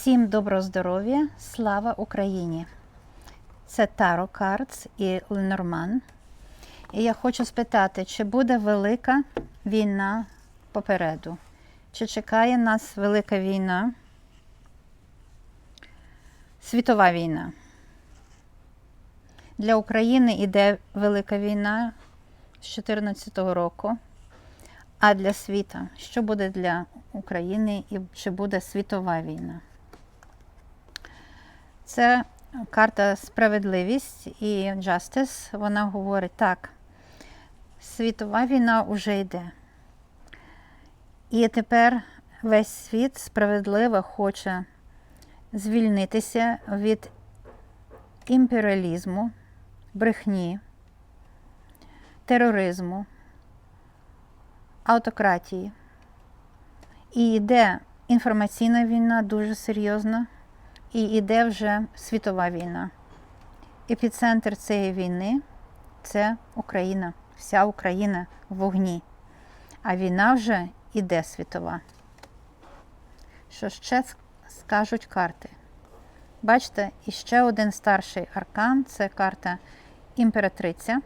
Всім доброго здоров'я, слава Україні! Це Таро Картс і Ленорман. І я хочу спитати, чи буде велика війна попереду? Чи чекає нас велика війна? Світова війна. Для України йде велика війна з 2014 року. А для світа, що буде для України і чи буде світова війна? Це карта справедливість і Justice. Вона говорить так, світова війна вже йде. І тепер весь світ справедливо хоче звільнитися від імперіалізму, брехні, тероризму, автократії. І йде інформаційна війна дуже серйозна. І йде вже світова війна. Епіцентр цієї війни це Україна, вся Україна в вогні. А війна вже іде світова. Що ще скажуть карти? Бачите, іще один старший аркан це карта імператриця.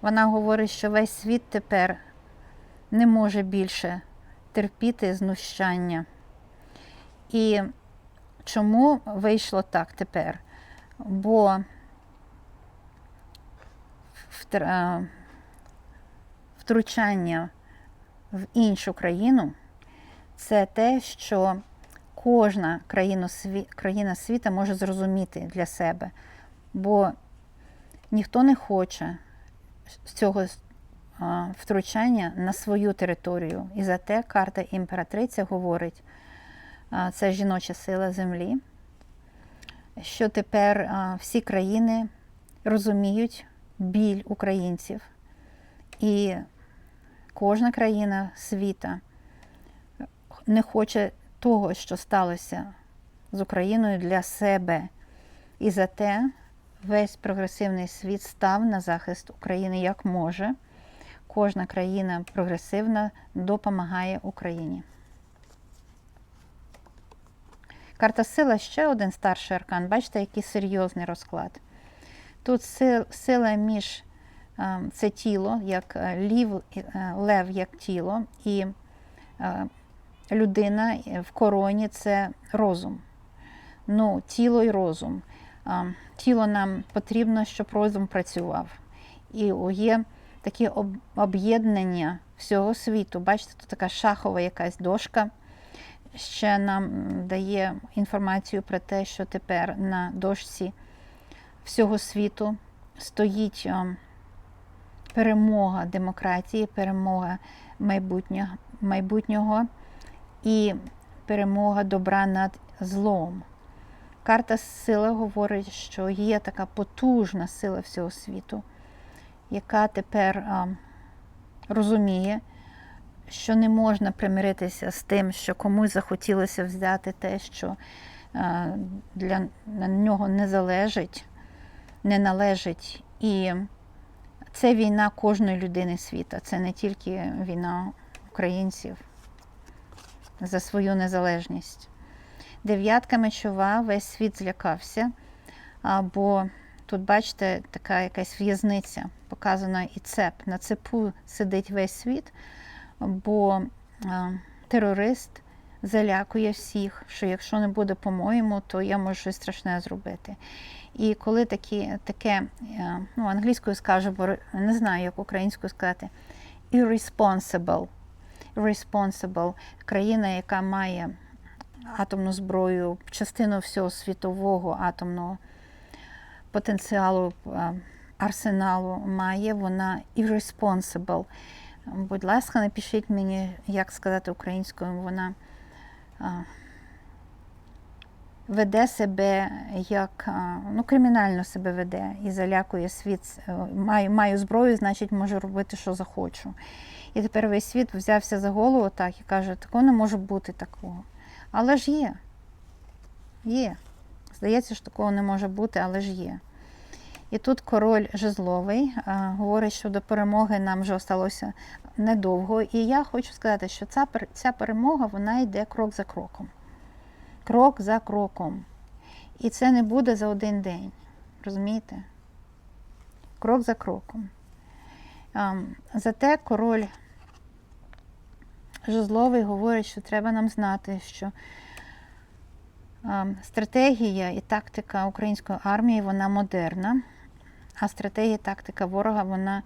Вона говорить, що весь світ тепер не може більше терпіти знущання. І Чому вийшло так тепер? Бо втручання в іншу країну це те, що кожна країна, країна світу може зрозуміти для себе, бо ніхто не хоче цього втручання на свою територію. І за те карта імператриця говорить це жіноча сила землі, що тепер всі країни розуміють біль українців, і кожна країна світа не хоче того, що сталося з Україною для себе. І за те весь прогресивний світ став на захист України як може. Кожна країна прогресивна допомагає Україні. Карта сила ще один старший аркан. Бачите, який серйозний розклад. Тут сила між це тіло, як е, лів, е, лев як тіло, і е, людина в короні це розум. Ну, Тіло і розум. Тіло нам потрібно, щоб розум працював. І є такі об'єднання всього світу. Бачите, тут така шахова якась дошка ще нам дає інформацію про те, що тепер на дошці всього світу стоїть перемога демократії, перемога майбутнього і перемога добра над злом. Карта сили говорить, що є така потужна сила всього світу, яка тепер а, розуміє, що не можна примиритися з тим, що комусь захотілося взяти те, що е, для нього не залежить, не належить. І це війна кожної людини світу. Це не тільки війна українців за свою незалежність. Дев'ятка мечова, весь світ злякався, бо тут, бачите, така якась в'язниця, показана і цеп. На цепу сидить весь світ бо терорист залякує всіх, що якщо не буде по-моєму, то я можу щось страшне зробити. І коли такі, таке, е, ну, англійською скажу, бо не знаю, як українською сказати, irresponsible, irresponsible країна, яка має атомну зброю, частину всього світового атомного потенціалу, е, арсеналу має, вона irresponsible. Будь ласка, напишіть мені, як сказати українською, вона а, веде себе як а, ну, кримінально себе веде і залякує світ. Маю, маю зброю, значить можу робити, що захочу. І тепер весь світ взявся за голову так і каже, такого не може бути такого. Але ж є. Є. Здається, що такого не може бути, але ж є. І тут король жезловий говорить, що до перемоги нам вже осталося недовго. І я хочу сказати, що ця ця перемога вона йде крок за кроком. крок за кроком. І це не буде за один день. Розумієте? Крок за кроком. Зате король Жезловий говорить, що треба нам знати, що стратегія і тактика української армії вона модерна, а стратегія тактика ворога вона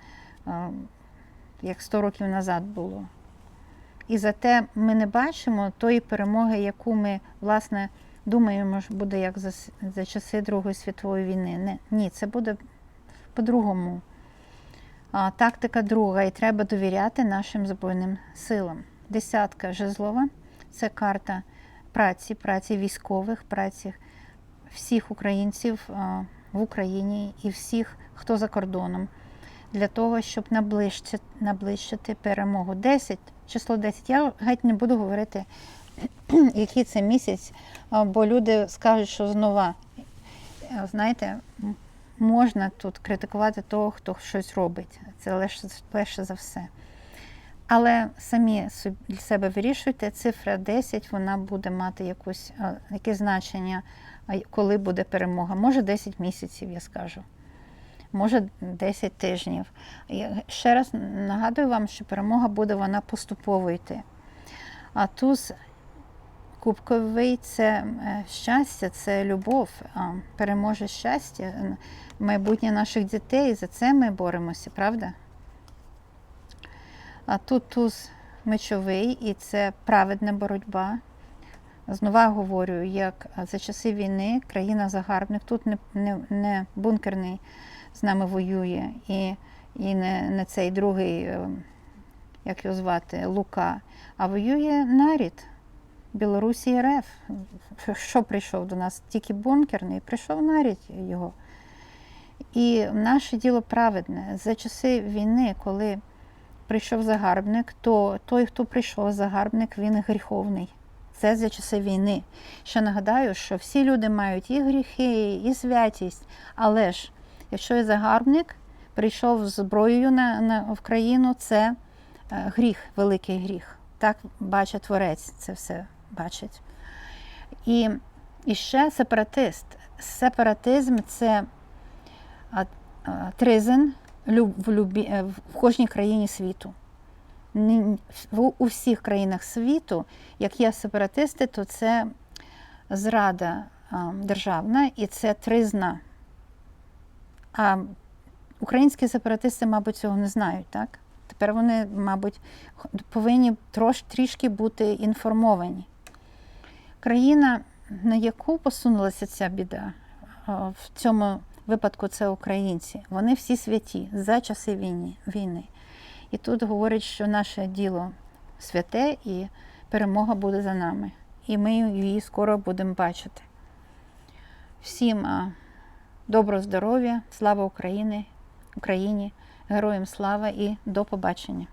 як 100 років назад було. І зате ми не бачимо тої перемоги, яку ми, власне, думаємо, що буде як за, за часи Другої світової війни. Не, ні, це буде по-другому. А, тактика друга, і треба довіряти нашим Збройним силам. Десятка жезлова це карта праці, праці військових, праці всіх українців в Україні і всіх, хто за кордоном, для того, щоб наближити, наближити перемогу. 10, число 10. Я геть не буду говорити, який це місяць, бо люди скажуть, що знова. Е, Знаєте, можна тут критикувати того, хто щось робить. Це легше, легше за все. Але самі для себе вирішуйте, цифра 10 вона буде мати якусь, е, якесь значення, коли буде перемога. Може 10 місяців, я скажу. Може 10 тижнів. Я ще раз нагадую вам, що перемога буде вона поступово йти. А туз кубковий це е, щастя, це любов, переможе щастя, майбутнє наших дітей. За це ми боремося, правда? А тут туз мечовий, і це праведна боротьба. Знову говорю, як за часи війни країна-загарбник, тут не, не, не бункерний з нами воює, і, і не, не цей другий, е, як його звати, Лука, а воює нарід. Білорусі РФ. Що прийшов до нас? Тільки бункерний, прийшов нарід його. І наше діло праведне. За часи війни, коли прийшов загарбник, то той, хто прийшов загарбник, він гріховний. Це за часи війни. Ще нагадаю, що всі люди мають і гріхи, і святість. Але ж, якщо є загарбник, прийшов з зброєю на, на, в країну, це е, гріх, великий гріх. Так бачить творець, це все бачить. І, і ще сепаратист. Сепаратизм це тризен в, любі, е, в кожній країні світу. У всіх країнах світу, як є сепаратисти, то це зрада державна і це тризна. А українські сепаратисти, мабуть, цього не знають, так? Тепер вони, мабуть, повинні трош, трішки бути інформовані. Країна, на яку посунулася ця біда, в цьому випадку це українці. Вони всі святі за часи війни. війни. І тут говорять, що наше діло святе і перемога буде за нами. І ми її скоро будемо бачити. Всім доброго здоров'я, слава Україні, Україні, героям слава і до побачення.